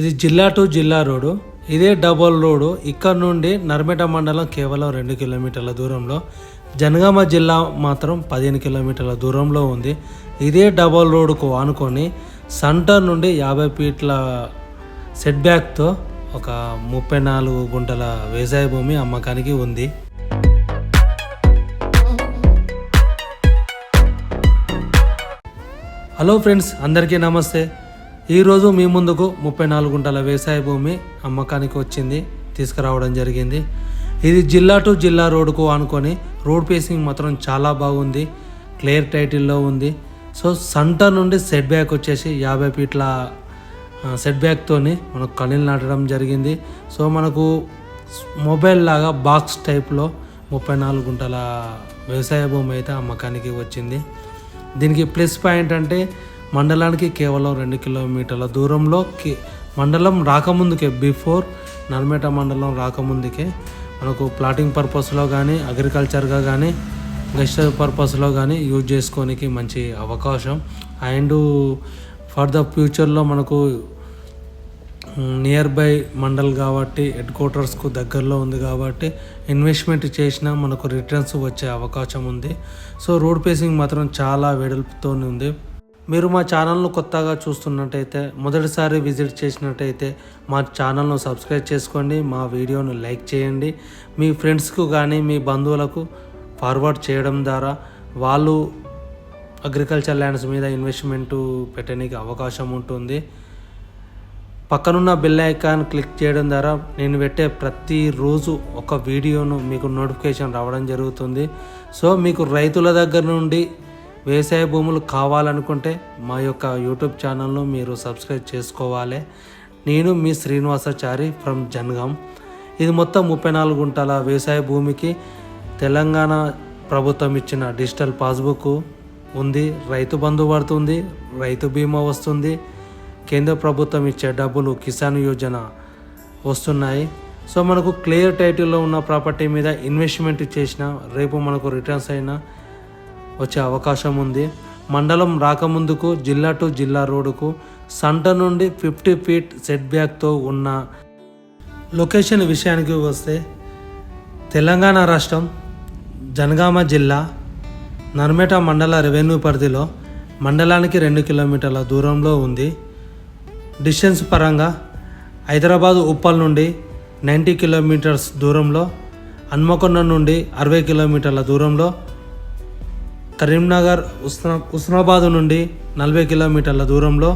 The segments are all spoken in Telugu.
ఇది జిల్లా టు జిల్లా రోడ్డు. ఇదే డబుల్ రోడ్డు. ఇక్కడ నుండి నర్మేట మండలం కేవలం రెండు కిలోమీటర్ల దూరంలో. జనగామ జిల్లా మాత్రం పదిహేను కిలోమీటర్ల దూరంలో ఉంది. ఇదే డబుల్ రోడ్డుకు ఆనుకొని సెంటర్ నుండి యాభై ఫీట్ల సెట్ బ్యాక్తో ఒక ముప్పై నాలుగు గుంటల వ్యవసాయ భూమి అమ్మకానికి ఉంది. హలో ఫ్రెండ్స్ అందరికీ నమస్తే. ఈరోజు మీ ముందుకు ముప్పై నాలుగు గుంటల వ్యవసాయ భూమి అమ్మకానికి వచ్చింది తీసుకురావడం జరిగింది. ఇది జిల్లా టు జిల్లా రోడ్డుకు ఆనుకొని రోడ్ పేసింగ్ మాత్రం చాలా బాగుంది క్లియర్ టైటిల్లో ఉంది. సో సెంటర్ నుండి సెట్ బ్యాక్ వచ్చేసి యాభై ఫీట్ల సెట్ బ్యాక్తోని మనకు కనీలు నాటడం జరిగింది. సో మనకు మొబైల్ లాగా బాక్స్ టైప్లో ముప్పై నాలుగు గుంటల వ్యవసాయ భూమి అయితే అమ్మకానికి వచ్చింది. దీనికి ప్లస్ పాయింట్ అంటే మండలానికి కేవలం రెండు కిలోమీటర్ల దూరంలో కే మండలం రాకముందుకే బిఫోర్ నర్మేట మండలం రాకముందుకే. మనకు ప్లాటింగ్ పర్పస్లో కానీ అగ్రికల్చర్గా కానీ గెస్ట్ పర్పస్లో కానీ యూజ్ చేసుకోనికి మంచి అవకాశం. అండ్ ఫర్ ద ఫ్యూచర్లో మనకు నియర్ బై మండల్ కాబట్టి హెడ్ క్వార్టర్స్కు దగ్గరలో ఉంది కాబట్టి ఇన్వెస్ట్మెంట్ చేసినా మనకు రిటర్న్స్ వచ్చే అవకాశం ఉంది. సో రోడ్ పేసింగ్ మాత్రం చాలా వెడల్పుతోనే ఉంది. మీరు మా ఛానల్ను కొత్తగా చూస్తున్నట్టయితే మొదటిసారి విజిట్ చేసినట్టయితే మా ఛానల్ను సబ్స్క్రైబ్ చేసుకోండి మా వీడియోను లైక్ చేయండి. మీ ఫ్రెండ్స్కు కానీ మీ బంధువులకు ఫార్వర్డ్ చేయడం ద్వారా వాళ్ళు అగ్రికల్చర్ ల్యాండ్స్ మీద ఇన్వెస్ట్మెంట్ పెట్టడానికి అవకాశం ఉంటుంది. పక్కనున్న బెల్ ఐకాన్ క్లిక్ చేయడం ద్వారా నేను పెట్టే ప్రతిరోజు ఒక వీడియోను మీకు నోటిఫికేషన్ రావడం జరుగుతుంది. సో మీకు రైతుల దగ్గర నుండి వ్యవసాయ భూములు కావాలనుకుంటే మా యొక్క యూట్యూబ్ ఛానల్ను మీరు సబ్స్క్రైబ్ చేసుకోవాలి. నేను మీ శ్రీనివాసాచారి ఫ్రమ్ జన్గాం. ఇది మొత్తం ముప్పై నాలుగు గుంటల వ్యవసాయ భూమికి తెలంగాణ ప్రభుత్వం ఇచ్చిన డిజిటల్ పాస్బుక్ ఉంది. రైతు బంధు పడుతుంది రైతు బీమా వస్తుంది. కేంద్ర ప్రభుత్వం ఇచ్చే డబ్బులు కిసాన్ యోజన వస్తున్నాయి. సో మనకు క్లియర్ టైటిల్లో ఉన్న ప్రాపర్టీ మీద ఇన్వెస్ట్మెంట్ చేసిన రేపు మనకు రిటర్న్స్ అయినా వచ్చే అవకాశం ఉంది. మండలం రాకముందుకు జిల్లా టు జిల్లా రోడ్డుకు సంట నుండి ఫిఫ్టీ ఫీట్ సెట్ బ్యాక్తో ఉన్న లొకేషన్ విషయానికి వస్తే తెలంగాణ రాష్ట్రం జనగామ జిల్లా నర్మేట మండల రెవెన్యూ పరిధిలో మండలానికి రెండు కిలోమీటర్ల దూరంలో ఉంది. డిస్టెన్స్ పరంగా హైదరాబాద్ ఉప్పల్ నుండి నైంటీ కిలోమీటర్స్ దూరంలో హన్మకొండ నుండి అరవై కిలోమీటర్ల దూరంలో కరీంనగర్ ఉస్నా ఉస్నాబాద్ నుండి నలభై కిలోమీటర్ల దూరంలో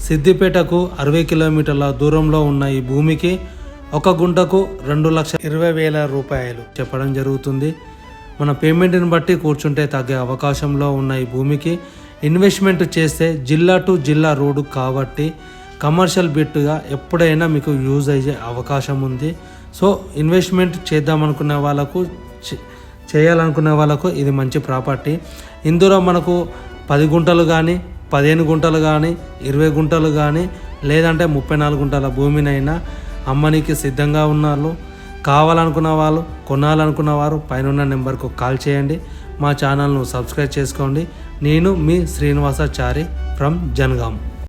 సిద్దిపేటకు అరవై కిలోమీటర్ల దూరంలో ఉన్న ఈ భూమికి ఒక గుంటకు రెండు లక్షల ఇరవై వేల రూపాయలు చెప్పడం జరుగుతుంది. మన పేమెంట్ని బట్టి కూర్చుంటే తగ్గే అవకాశంలో ఉన్న ఈ భూమికి ఇన్వెస్ట్మెంట్ చేస్తే జిల్లా టు జిల్లా రోడ్డు కాబట్టి కమర్షియల్ బిట్గా ఎప్పుడైనా మీకు యూజ్ అయ్యే అవకాశం ఉంది. సో ఇన్వెస్ట్మెంట్ చేద్దామనుకునే వాళ్ళకు చే- చేయాలనుకునే వాళ్ళకు ఇది మంచి ప్రాపర్టీ. ఇందులో మనకు పది గుంటలు కానీ పదిహేను గుంటలు కానీ ఇరవై గుంటలు కానీ లేదంటే ముప్పై నాలుగు గుంటల భూమినైనా అమ్మనికి సిద్ధంగా ఉన్నారు. కావాలనుకున్న వాళ్ళు కొనాలనుకున్న వారు పైన నెంబర్కు కాల్ చేయండి. మా ఛానల్ను సబ్స్క్రైబ్ చేసుకోండి. నేను మీ శ్రీనివాసాచారి ఫ్రమ్ జనగాం.